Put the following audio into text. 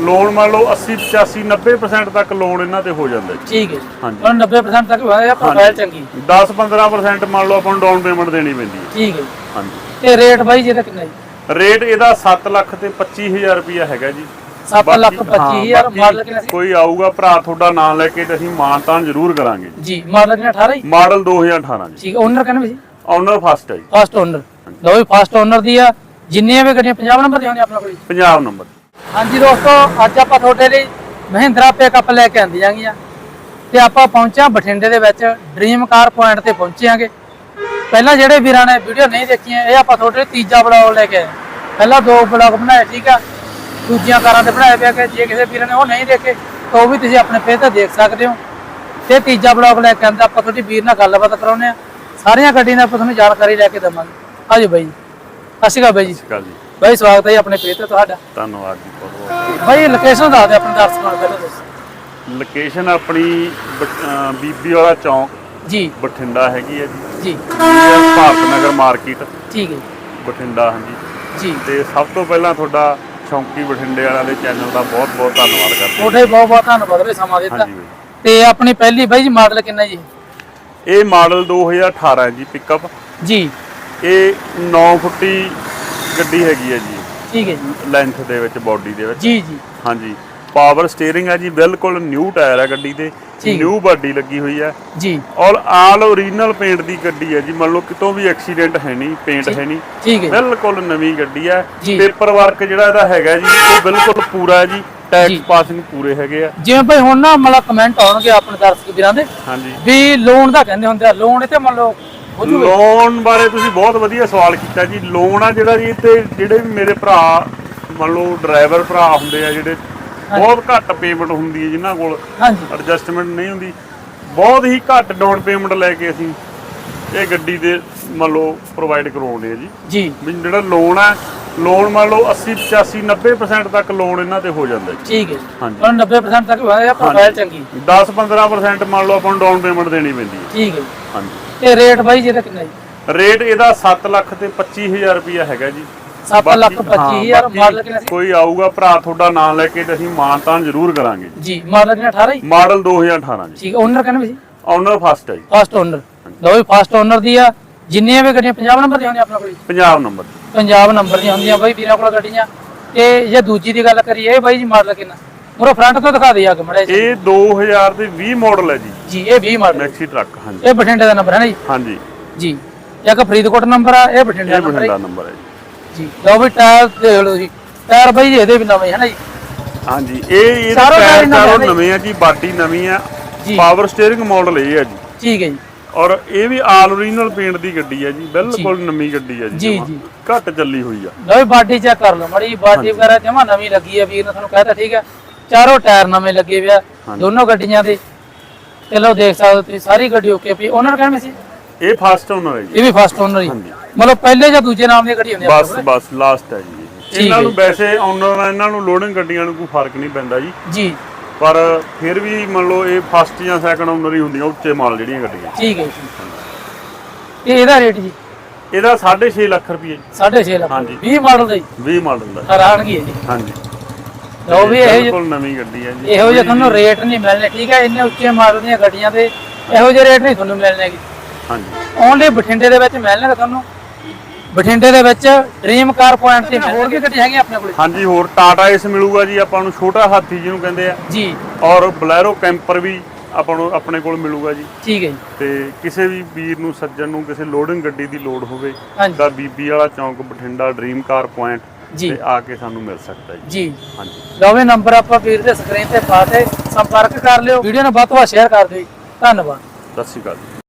Loan ਮੰਨ ਲਓ 80 85 90% ਤੱਕ ਲੋਨ ਇਹਨਾਂ ਤੇ ਹੋ ਜਾਂਦਾ। ਜੀ ਠੀਕ ਹੈ। ਹਾਂਜੀ। ਪਰ 90% ਤੱਕ ਹੋਇਆ ਪ੍ਰੋਫਾਈਲ ਚੰਗੀ। 10 15% ਮੰਨ ਲਓ ਆਪਾਂ ਨੂੰ ਡਾਊਨ ਪੇਮੈਂਟ ਦੇਣੀ ਪੈਂਦੀ ਹੈ। ਠੀਕ ਹੈ। ਹਾਂਜੀ। ਤੇ ਰੇਟ ਬਾਈ ਜੀ ਇਹਦਾ ਕਿੰਨਾ ਜੀ? ਰੇਟ ਇਹਦਾ 7 ਲੱਖ ਤੇ 25000 ਰੁਪਇਆ ਹੈਗਾ ਜੀ। 7 ਬਾਕੀ- ਲੱਖ 25000 ਹਾਂ, ਬਾਕੀ ਮਾਡਲ ਕਿੰਨਾ ਸੀ? ਕੋਈ ਆਊਗਾ ਭਰਾ ਤੁਹਾਡਾ ਨਾਮ ਲੈ ਕੇ ਤੇ ਅਸੀਂ ਮਾਨਤਾਨ ਜ਼ਰੂਰ ਕਰਾਂਗੇ ਜੀ। ਜੀ ਮਾਡਲ ਕਿੰਨਾ 18 ਜੀ? ਮਾਡਲ 2018 ਜੀ। ਠੀਕ ਹੈ ਓਨਰ ਕਹਿੰਦੇ ਵੀ ਜੀ ਓਨਰ ਫਸਟ ਹੈ ਜੀ। ਫਸਟ ਓਨਰ ਲਓ ਵੀ ਫਸਟ ਓਨਰ ਦੀ ਆ। ਜਿੰਨੀਆਂ ਵੀ ਗੱਡੀਆਂ 50 ਨੰਬਰ ਦੀਆਂ ਹੋਣੀਆਂ ਆਪਣਾ ਕੋਲ ਪੰਜਾਬ ਨੰਬਰ। ਹਾਂਜੀ ਦੋਸਤੋ ਅੱਜ ਆਪਾਂ ਤੁਹਾਡੇ ਲਈ ਮਹਿੰਦਰਾ ਪਿਕਅਪ ਲੈ ਕੇ ਆਂਦੀਆਂ ਗੀਆਂ ਤੇ ਆਪਾਂ ਪਹੁੰਚਿਆ ਬਠਿੰਡੇ ਦੇ ਵਿੱਚ ਡ੍ਰੀਮ ਕਾਰ ਪੁਆਇੰਟ ਤੇ ਪਹੁੰਚਿਆਂਗੇ ਪਹਿਲਾਂ ਜਿਹੜੇ ਵੀਰਾਂ ਨੇ ਵੀਡੀਓ ਨਹੀਂ ਦੇਖੀਆਂ ਇਹ ਆਪਾਂ ਤੁਹਾਡੇ ਲਈ ਤੀਜਾ ਬਲੌਗ ਲੈ ਕੇ ਆਏ। ਪਹਿਲਾਂ ਦੋ ਬਲੌਗ ਬਣਾਏ ਠੀਕ ਆ? ਦੂਜੀਆਂ ਕਾਰਾਂ ਤੇ ਬਣਾਏ ਪਿਆ ਕਿ ਜੇ ਕਿਸੇ ਵੀਰਾਂ ਨੇ ਉਹ ਨਹੀਂ ਦੇਖੇ ਤਾਂ ਉਹ ਵੀ ਤੁਸੀਂ ਆਪਣੇ ਪੇਜ ਤੇ ਦੇਖ ਸਕਦੇ ਹੋ। ਤੇ ਤੀਜਾ ਬਲੌਗ ਲੈ ਕੇ ਆਂਦਾ ਆਪਾਂ ਤੁਹਾਡੀ ਵੀਰ ਨਾਲ ਗੱਲਬਾਤ ਕਰਾਉਂਦੇ ਆ। ਸਾਰੀਆਂ ਗੱਡੀਆਂ ਦਾ ਆਪਾਂ ਤੁਹਾਨੂੰ ਜਾਣਕਾਰੀ ਲੈ ਕੇ ਦੇਵਾਂਗੇ। ਆਜੋ ਬਾਈ। ਜੀ ਸਤਿ ਸ਼੍ਰੀ ਅਕਾਲ ਬਾਈ ਜੀ। ਬਾਈ ਸਵਾਗਤ ਹੈ ਆਪਣੇ ਪੇਜ ਤੇ ਤੁਹਾਡਾ। ਧੰਨਵਾਦ ਜੀ। ਬਾਈ ਲੋਕੇਸ਼ਨ ਦੱਸ ਦੇ ਆਪਣੇ ਦਰਸ਼ਕਾਂ ਨੂੰ ਪਹਿਲਾਂ ਦੱਸੋ ਲੋਕੇਸ਼ਨ ਆਪਣੀ ਬ- ਅਹ ਬੀਬੀ ਵਾਲਾ ਚੌਂਕ। ਜੀ। ਬਠਿੰਡਾ ਹੈਗੀ ਹੈ ਜੀ। ਜੀ। ਇਹ ਭਾਰਤ ਨਗਰ ਮਾਰਕੀਟ। ਠੀਕ ਹੈ ਬਠਿੰਡਾ ਹਾਂਜੀ। ਜੀ। ਤੇ ਸਭ ਤੋਂ ਪਹਿਲਾਂ ਤੁਹਾਡਾ ਸ਼ੌਂਕੀ ਬਠਿੰਡੇ ਵਾਲਿਆਂ ਦੇ ਚੈਨਲ ਦਾ ਬਹੁਤ ਬਹੁਤ ਧੰਨਵਾਦ ਕਰਦੇ ਤੁਹਾਡੇ ਬਹੁਤ ਬਹੁਤ ਧੰਨਵਾਦ ਵੀ ਸਮਾਂ ਦਿੱਤਾ। ਹਾਂਜੀ ਬਾਈ ਤੇ ਆਪਣੀ ਪਹਿਲੀ ਬਾਈ ਜੀ ਮਾਡਲ ਕਿੰਨਾ ਜੀ? ਇਹ ਮਾਡਲ 2018 ਹੈ ਜੀ ਪਿਕਅਪ ਜੀ। ਇਹ 9 ਫੁੱਟੀ ਗੱਡੀ ਹੈਗੀ ਹੈ ਜੀ। ਠੀਕ ਹੈ ਜੀ। ਲੈਂਥ ਦੇ ਵਿੱਚ ਬਾਡੀ ਦੇ ਵਿੱਚ? ਜੀ ਜੀ। ਹਾਂਜੀ। ਪਾਵਰ ਸਟੀਅਰਿੰਗ ਹੈ ਜੀ ਬਿਲਕੁਲ ਨਿਊ ਟਾਇਰ ਹੈ ਗੱਡੀ ਠੀਕ। ਨਿਊ ਬਾਡੀ ਲੱਗੀ ਹੋਈ ਹੈ ਜੀ। ਔਰ ਆਲ ਓਰੀਜਨਲ ਪੇਂਟ ਦੀ ਗੱਡੀ ਹੈ ਜੀ। ਮੰਨ ਲਓ ਕਿਤੋਂ ਵੀ ਐਕਸੀਡੈਂਟ ਹੈ ਨਹੀਂ ਪੇਂਟ ਹੈ ਨਹੀਂ। ਬਿਲਕੁਲ ਨਵੀਂ ਗੱਡੀ ਹੈ। ਪੇਪਰ ਵਰਕ ਜਿਹੜਾ ਇਹਦਾ ਹੈਗਾ ਜੀ ਉਹ ਬਿਲਕੁਲ ਪੂਰਾ ਹੈ ਜੀ। ਟੈਕਸ ਪਾਸਿੰਗ ਪੂਰੇ ਹੈਗੇ ਆ। ਜਿਵੇਂ ਭਾਈ ਹੁਣ ਨਾ ਮਤਲਬ ਕਮੈਂਟ ਆਉਣਗੇ ਆਪਣੇ ਦਰਸ਼ਕ ਵੀਰਾਂ ਦੇ ਹਾਂਜੀ। ਵੀ ਲੋਨ ਦਾ ਕਹਿੰਦੇ ਹੁੰਦੇ ਆ ਲੋਨ ਇੱਥੇ ਮੰਨ ਲਓ ਲੋਨ ਬਾਰੇ ਤੁਸੀਂ ਬਹੁਤ ਵਧੀਆ ਸਵਾਲ ਕੀਤਾ ਜੀ। ਲੋਨ ਆ ਜਿਹੜਾ ਜੀ ਤੇ ਜਿਹੜੇ ਵੀ ਮੇਰੇ ਭਰਾ ਮੰਨ ਲਓ ਡਰਾਈਵਰ ਭਰਾ ਹੁੰਦੇ ਆ ਜਿਹੜੇ ਬਹੁਤ ਘੱਟ ਪੇਮੈਂਟ ਹੁੰਦੀ ਹੈ ਜਿਨ੍ਹਾਂ ਕੋਲ ਐਡਜਸਟਮੈਂਟ ਨਹੀਂ ਹੁੰਦੀ। ਬਹੁਤ ਹੀ ਘੱਟ ਡਾਊਨ ਪੇਮੈਂਟ ਲੈ ਕੇ ਅਸੀਂ ਇਹ ਗੱਡੀ ਦੇ ਮੰਨ ਲਓ ਪ੍ਰੋਵਾਈਡ ਕਰਵਾਉਂਦੇ ਆ ਜੀ। ਜੀ। ਜਿਹੜਾ ਲੋਨ ਹੈ ਲੋਨ ਮੰਨ ਲਓ 80 85 90% ਤੱਕ ਲੋਨ ਇਹਨਾਂ ਤੇ ਹੋ ਜਾਂਦਾ ਜੀ। ਠੀਕ ਹੈ ਹਾਂਜੀ। ਪਰ 90% ਤੱਕ ਹੋਇਆ ਪ੍ਰੋਫਾਈਲ ਚੰਗੀ। 10 15% ਮੰਨ ਲਓ ਆਪਾਂ ਨੂੰ ਡਾਊਨ ਪੇਮੈਂਟ ਦੇਣੀ ਪੈਂਦੀ ਹੈ। ਠੀਕ ਹੈ ਹਾਂਜੀ। ਤੇ ਰੇਟ ਬਾਈ ਇਹਦਾ ਕਿੰਨਾ ਜੀ? ਰੇਟ ਇਹਦਾ 7 ਲੱਖ ਤੇ 25000 ਰੁਪਇਆ ਹੈਗਾ ਜੀ। 7 ਬਾਕੀ- ਲੱਖ 25000 ਬਾਕੀ ਮਾਡਲ ਕਿੰਨਾ ਸੀ? ਕੋਈ ਆਊਗਾ ਭਰਾ ਤੁਹਾਡਾ ਨਾਮ ਲੈ ਕੇ ਤੇ ਅਸੀਂ ਮਾਨਤਾਨ ਜ਼ਰੂਰ ਕਰਾਂਗੇ ਜੀ। ਮਾਡਲ ਕਿੰਨਾ 18 ਜੀ? ਮਾਡਲ 2018 ਜੀ। ਠੀਕ ਓਨਰ ਕਹਿੰਦੇ ਜੀ ਓਨਰ ਫਸਟ ਹੈ ਜੀ। ਫਸਟ ਓਨਰ ਲਓ ਵੀ ਫਸਟ ਓਨਰ ਦੀ ਆ। ਜਿੰਨੀਆਂ ਵੀ ਗੱਡੀਆਂ 50 ਨੰਬਰ ਦੀਆਂ ਹੁੰਦੀਆਂ ਆਪਣਾ ਕੋਲ? ਪੰਜਾਬ ਨੰਬਰ ਪੰਜਾਬ ਨੰਬਰ ਦੀਆਂ ਹੁੰਦੀਆਂ ਬਾਈ ਵੀਰਾਂ ਕੋਲ ਗੱਡੀਆਂ। ਤੇ ਜੇ ਦੂਜੀ ਦੀ ਗੱਲ ਕਰੀਏ ਬਾਈ ਜੀ ਮਾਡਲ ਕਿੰਨਾ? ਪੂਰਾ ਫਰੰਟ ਤੋਂ ਦਿਖਾ ਦੇ ਅੱਗ ਮੜੇ ਇਹ 2000 ਦੇ 20 ਮਾਡਲ ਹੈ ਜੀ। ਜੀ ਇਹ 20 ਮਾਡਲ ਮੈਕਸੀ ਟਰੱਕ ਹਾਂਜੀ। ਇਹ ਬਠਿੰਡੇ ਦਾ ਨੰਬਰ ਹੈ ਨਾ ਜੀ? ਹਾਂਜੀ। ਜੀ। ਇੱਕ ਫਰੀਦਕੋਟ ਨੰਬਰ ਆ ਇਹ ਬਠਿੰਡੇ ਦਾ ਇਹ ਨੰਬਰ ਹੈ ਨੰਬਰ ਹੈ ਜੀ। ਜੀ ਲਓ ਵੀ ਟਾਇਰ ਦੇਖ ਲਓ ਜੀ। ਟਾਇਰ ਬਾਈ ਜੀ ਇਹਦੇ ਵੀ ਨਵੇਂ ਹੈ ਨਾ ਜੀ। ਹਾਂਜੀ ਇਹ ਚਾਰੋਂ ਟਾਇਰ ਚਾਰੋਂ। ਨਵੇਂ ਆ ਜੀ ਬਾਡੀ ਨਵੀਂ ਆ। ਜੀ। ਪਾਵਰ ਸਟੀਅਰਿੰਗ ਮਾਡਲ ਇਹ ਹੈ ਜੀ। ਠੀਕ ਹੈ ਜੀ। ਔਰ ਇਹ ਵੀ ਆਲ ਓਰੀਜਨਲ ਪੇਂਟ ਦੀ ਗੱਡੀ ਹੈ ਜੀ ਬਿਲਕੁਲ ਨਵੀਂ ਗੱਡੀ ਹੈ ਜੀ ਜੀ। ਜੀ। ਘੱਟ ਚੱਲੀ ਹੋਈ ਆ। ਲਓ ਬਾਡੀ ਚੈੱਕ ਕਰ ਲਓ ਮੜੀ ਬਾਡੀ ਵਗੈਰਾ ਜਮਾ ਨਵੀਂ ਲੱਗੀ ਹੈ ਵੀਰ ਨੇ ਤੁਹਾਨੂੰ ਕਹਿਤਾ ਠੀਕ ਹੈ। ਚਾਰੋਂ ਟਾਇਰ ਨਵੇਂ ਲੱਗੇ ਹੋਏ ਆ ਦੋਨੋਂ ਗੱਡੀਆਂ ਦੇ। ਲਓ ਦੇਖ ਸਕਦੇ ਹੋ ਤੁਸੀਂ ਸਾਰੀ ਗੱਡੀ ਓਕੇ ਪਈ। ਓਨਰ ਕਹਿੰਦੇ ਸੀ? ਇਹ ਫਸਟ ਓਨਰ ਹੈ ਜੀ। ਇਹ ਵੀ ਫਸਟ ਓਨਰ ਹੀ। ਮਤਲਬ ਪਹਿਲੇ ਜਾਂ ਦੂਜੇ ਨਾਮ ਦੀ ਗੱਡੀ ਹੁੰਦੀ ਆ ਬਸ ਬਸ ਲਾਸਟ ਹੈ ਜੀ ਇਹ। ਇਹਨਾਂ ਨੂੰ ਵੈਸੇ ਓਨਰ ਨਾਲ ਇਹਨਾਂ ਨੂੰ ਲੋਡਿੰਗ ਗੱਡੀਆਂ ਨੂੰ ਕੋਈ ਫ਼ਰਕ ਨਹੀਂ ਪੈਂਦਾ ਜੀ। ਜੀ। ਪਰ ਫਿਰ ਵੀ ਮੰਨ ਲਓ ਇਹ ਫਸਟ ਜਾਂ ਸੈਕੰਡ ਓਨਰ ਹੀ ਹੁੰਦੀਆਂ ਉੱਚੇ ਮਾਲ ਜਿਹੜੀਆਂ ਗੱਡੀਆਂ। ਠੀਕ ਹੈ ਜੀ। ਤੇ ਇਹਦਾ ਰੇਟ ਜੀ? ਇਹਦਾ 6.5 ਲੱਖ ਰੁਪਏ 6.5 ਲੱਖ। ਹਾਂਜੀ। 20 ਮਾਡਲ ਦਾ ਜੀ। 20 ਮਾਡਲ ਦਾ। ਹੈਰਾਨਗੀ ਹੈ ਜੀ। ਹਾਂਜੀ। ਲਓ ਵੀ ਇਹ ਬਿਲਕੁਲ ਨਵੀਂ ਗੱਡੀ ਹੈ ਜੀ। ਇਹੋ ਜਿਹੇ ਤੁਹਾਨੂੰ ਰੇਟ ਨਹੀਂ ਮਿਲਣੇ ਠੀਕ ਹੈ? ਇੰਨੇ ਉੱਚੇ ਮਾਡਲ ਦੀਆਂ ਗੱਡੀਆਂ ਦੇ ਇਹੋ ਜਿਹੇ ਰੇਟ ਨਹੀਂ ਤੁਹਾਨੂੰ ਮਿਲਣੇਗੇ ਹਾਂਜੀ। ਓਨਲੀ ਬਠਿੰਡੇ ਦੇ ਵਿੱਚ ਮਿਲਣਗੇ ਤੁਹਾਨੂੰ। ਬਠਿੰਡੇ ਦੇ ਵਿੱਚ ਡ੍ਰੀਮ ਕਾਰ ਪੁਆਇੰਟ ਤੇ ਹੋਰ ਵੀ ਗੱਡੀ ਹੈਗੀ ਆਪਣੇ ਕੋਲ? ਹਾਂਜੀ ਹੋਰ ਟਾਟਾ ਏਸ ਮਿਲੂਗਾ ਜੀ ਆਪਾਂ ਨੂੰ ਛੋਟਾ ਹਾਥੀ ਜਿਹਨੂੰ ਕਹਿੰਦੇ ਆ। ਜੀ। ਔਰ ਬਲੈਰੋ ਕੈਂਪਰ ਵੀ ਆਪਾਂ ਨੂੰ ਆਪਣੇ ਕੋਲ ਮਿਲੂਗਾ ਜੀ। ਠੀਕ ਹੈ ਜੀ। ਤੇ ਕਿਸੇ ਵੀ ਵੀਰ ਨੂੰ ਸੱਜਣ ਨੂੰ ਕਿਸੇ ਲੋਡਿੰਗ ਗੱਡੀ ਦੀ ਲੋਡ ਹੋਵੇ ਹਾਂਜੀ। ਤਾਂ ਬੀਬੀ ਵਾਲਾ ਚੌਂਕ ਬਠਿੰਡਾ ਡ੍ਰੀਮ ਕਾਰ ਪੁਆਇੰਟ ਜੀ। ਤੇ ਆ ਕੇ ਸਾਨੂੰ ਮਿਲ ਸਕਦਾ ਜੀ। ਜੀ। ਹਾਂਜੀ। ਲਓ ਵੀ ਨੰਬਰ ਆਪਾਂ ਵੀਰ ਦੇ ਸਕਰੀਨ ਤੇ ਪਾ ਤੇ ਸੰਪਰਕ ਕਰ ਲਿਓ। ਵੀਡੀਓ ਨੂੰ ਵੱਧ ਤੋਂ ਵੱਧ ਸ਼ੇਅਰ ਕਰ ਦਿਓ ਜੀ। ਧੰਨਵਾਦ। ਸਤਿ ਸ਼੍ਰੀ ਅਕਾਲ ਜੀ।